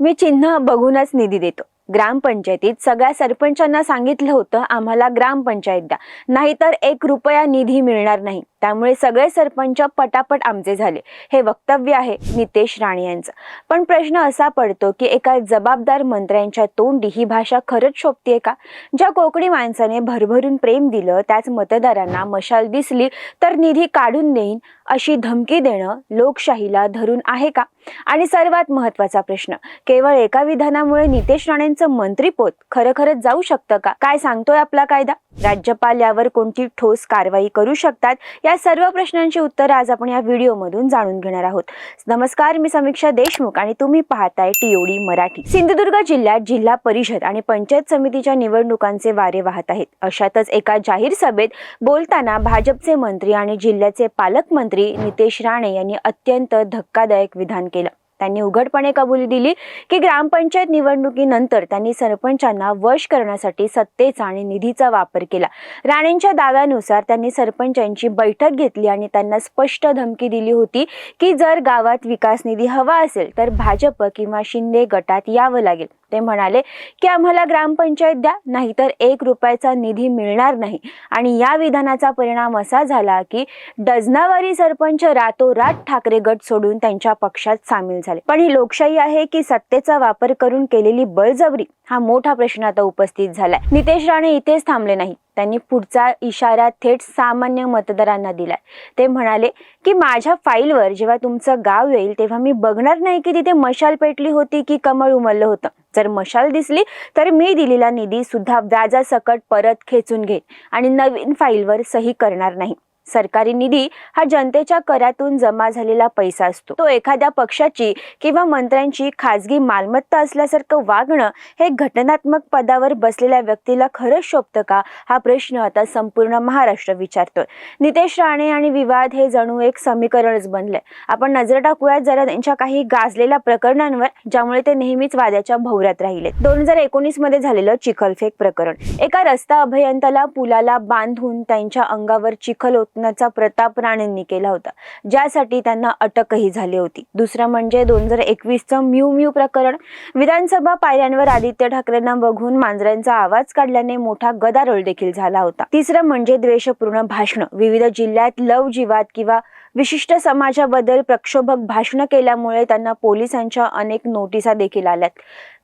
मी चिन्ह बघूनच निधी देतो. ग्रामपंचायतीत सगळ्या सरपंचांना सांगितलं होतं आम्हाला ग्रामपंचायत द्या. नाहीतर एक रुपया निधी मिळणार नाही. त्यामुळे सगळे सरपंच पटापट आमचे झाले. हे वक्तव्य आहे नितेश राणे यांचं. पण प्रश्न असा पडतो की एका जबाबदार मंत्र्यांच्या तोंडी ही भाषा खरंच शोभतीये का? ज्या कोकणी माणसाने भरभरून प्रेम दिलं त्याच मतदारांना मशाल दिसली तर निधी काढून देईन अशी धमकी देणं लोकशाहीला धरून आहे का? आणि सर्वात महत्त्वाचा प्रश्न केवळ एका विधानामुळे नितेश राणेंचं मंत्रीपद खरखरच जाऊ शकतं का? काय सांगतोय आपला कायदा? राज्यपाल यावर कोणती ठोस कारवाई करू शकतात? या सर्व प्रश्नांची उत्तरं आज आपण या व्हिडिओमधून जाणून घेणार आहोत. नमस्कार मी समीक्षा देशमुख आणि तुम्ही पाहताय टीओडी मराठी. सिंधुदुर्ग जिल्ह्यात जिल्हा परिषद आणि पंचायत समितीच्या निवडणुकांचे वारे वाहत आहेत. अशातच एका जाहीर सभेत बोलताना भाजपचे मंत्री आणि जिल्ह्याचे पालकमंत्री नितेश राणे यांनी अत्यंत धक्कादायक विधान केलं. त्यांनी उघडपणे कबुली दिली की ग्रामपंचायत निवडणुकीनंतर त्यांनी सरपंचांना वश करण्यासाठी सत्तेचा आणि निधीचा वापर केला. राणेंच्या दाव्यानुसार त्यांनी सरपंचांची बैठक घेतली आणि त्यांना स्पष्ट धमकी दिली होती की जर गावात विकास निधी हवा असेल तर भाजप किंवा शिंदे गटात यावं लागेल. ते म्हणाले की आम्हाला ग्रामपंचायत द्या नाहीतर एक रुपयाचा निधी मिळणार नाही. आणि या विधानाचा परिणाम असा झाला की डझनावारी सरपंच रातोरात ठाकरे गट सोडून त्यांच्या पक्षात सामील झाले. पण ही लोकशाही आहे की सत्तेचा वापर करून केलेली बळजबरी हा मोठा प्रश्न आता उपस्थित झालाय. नितेश राणे इथेच थांबले नाही त्यांनी पुढचा इशारा थेट सामान्य मतदारांना दिलाय. ते म्हणाले की माझ्या फाईलवर जेव्हा तुमचं गाव येईल तेव्हा मी बघणार नाही की तिथे मशाल पेटली होती की कमळ उमललं होतं. जर मशाल दिसली तर मी दिलेला निधी सुद्धा व्याजासकट परत खेचून घेईन आणि नवीन फाईलवर सही करणार नाही. सरकारी निधी हा जनतेच्या करातून जमा झालेला पैसा असतो. तो एखाद्या पक्षाची किंवा मंत्र्यांची खाजगी मालमत्ता असल्यासारखं वागणं हे घटनात्मक पदावर बसलेल्या व्यक्तीला खरंच शोभतं का? हा प्रश्न आता संपूर्ण महाराष्ट्र विचारतोय. नितेश राणे आणि विवाद हे जणू एक समीकरणच बनलंय. आपण नजर टाकूयात जरा त्यांच्या काही गाजलेल्या प्रकरणांवर ज्यामुळे ते नेहमीच वाद्याच्या भोवऱ्यात राहिले दोन हजार एकोणीसमध्ये झालेलं चिखलफेक प्रकरण. एका रस्ता अभियंताला पुलाला बांधून त्यांच्या अंगावर चिखल रत्नाचा प्रताप राणेंनी केला होता ज्यासाठी त्यांना अटकही झाली होती. दुसरं म्हणजे दोन हजार एकवीसचं म्यू म्यू प्रकरण. विधानसभा पायऱ्यांवर आदित्य ठाकरेंना बघून मांजरांचा आवाज काढल्याने मोठा गदारोळ देखील झाला होता. तिसरं म्हणजे द्वेषपूर्ण भाषण. विविध जिल्ह्यात लव जीवात किंवा विशिष्ट समाजाबद्दल प्रक्षोभक भाषण केल्यामुळे त्यांना पोलिसांच्या अनेक नोटिसा देखील आल्यात.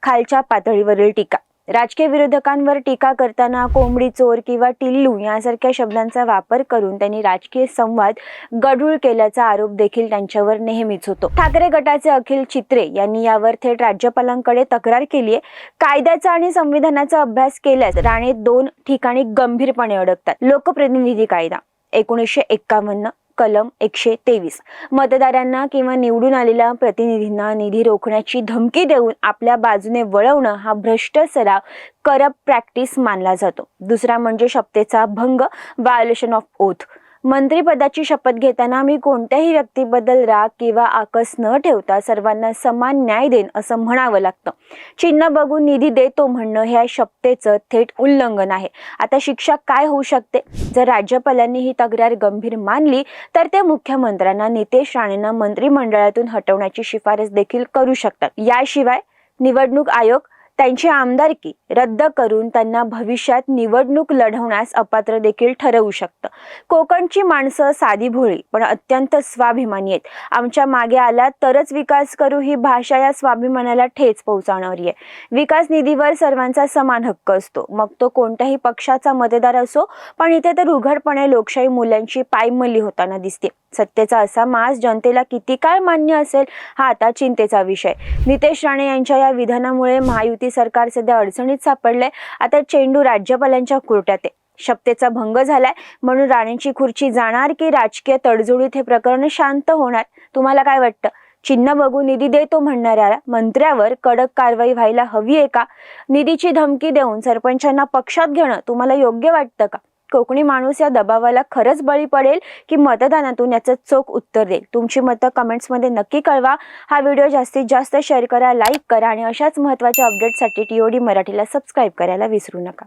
खालच्या पातळीवरील टीका. राजकीय विरोधकांवर टीका करताना कोंबडी चोर किंवा टिल्लू यासारख्या शब्दांचा वापर करून त्यांनी राजकीय संवाद गढूळ केल्याचा आरोप देखील त्यांच्यावर नेहमीच होतो. ठाकरे गटाचे अखिल चित्रे यांनी यावर थेट राज्यपालांकडे तक्रार केली आहे कायद्याचा आणि संविधानाचा अभ्यास केल्यास राणे दोन ठिकाणी गंभीरपणे अडकतात. लोकप्रतिनिधी कायदा एकोणीसशे एक्कावन्न. कलम एकशे तेवीस. मतदारांना किंवा निवडून आलेल्या प्रतिनिधींना निधी रोखण्याची धमकी देऊन आपल्या बाजूने वळवणं हा भ्रष्ट सराव करप प्रॅक्टिस मानला जातो. दुसरा म्हणजे शपथेचा भंग व्हायोलेशन ऑफ ओथ मंत्रीपदाची शपथ घेताना मी कोणत्याही व्यक्तीबद्दल राग किंवा आकस न ठेवता सर्वांना समान न्याय देईन असं म्हणावं लागतं. चिन्ह बघून निधी देतो म्हणणं ह्या शपथेचं थेट उल्लंघन आहे. आता शिक्षा काय होऊ शकते? जर राज्यपालांनी ही तक्रार गंभीर मानली तर ते मुख्यमंत्र्यांना नितेश राणेंना मंत्रिमंडळातून हटवण्याची शिफारस देखील करू शकतात. याशिवाय निवडणूक आयोग त्यांची आमदारकी रद्द करून त्यांना भविष्यात निवडणूक लढवण्यास अपात्र देखील ठरवू शकतं. कोकणची माणसं साधी भोळी पण अत्यंत स्वाभिमानी आहेत. आमच्या मागे आला तरच विकास करू ही भाषा या स्वाभिमानाला ठेच पोहोचवणारी आहे. विकास निधीवर सर्वांचा समान हक्क असतो. मग तो कोणत्याही पक्षाचा मतदार असो पण इथे तर उघडपणे लोकशाही मूल्यांची पायमल्ली होताना दिसते. सत्तेचा असा मास जनतेला किती काळ मान्य असेल हा आता चिंतेचा विषय. नितेश राणे यांच्या या विधानामुळे महायुती सरकार सध्या अडचणीत सापडले आता चेंडू राज्यपालांच्या कोर्टात आहे. शपथेचा भंग झालाय. म्हणून राणेंची खुर्ची जाणार की राजकीय तडजोडीत हे प्रकरण शांत होणार? तुम्हाला काय वाटतं? चिन्ह बघून निधी देतो म्हणणाऱ्या मंत्र्यावर कडक कारवाई व्हायला हवी आहे का? निधीची धमकी देऊन सरपंचांना पक्षात घेणं तुम्हाला योग्य वाटतं का? कोकणी माणूस या दबावाला खरंच बळी पडेल की मतदानातून याचं चोख उत्तर देईल? तुमची मतं कमेंट्समध्ये नक्की कळवा. हा व्हिडिओ जास्तीत जास्त शेअर करा लाईक करा आणि अशाच महत्त्वाच्या अपडेटसाठी टीओडी मराठीला सबस्क्राईब करायला विसरू नका.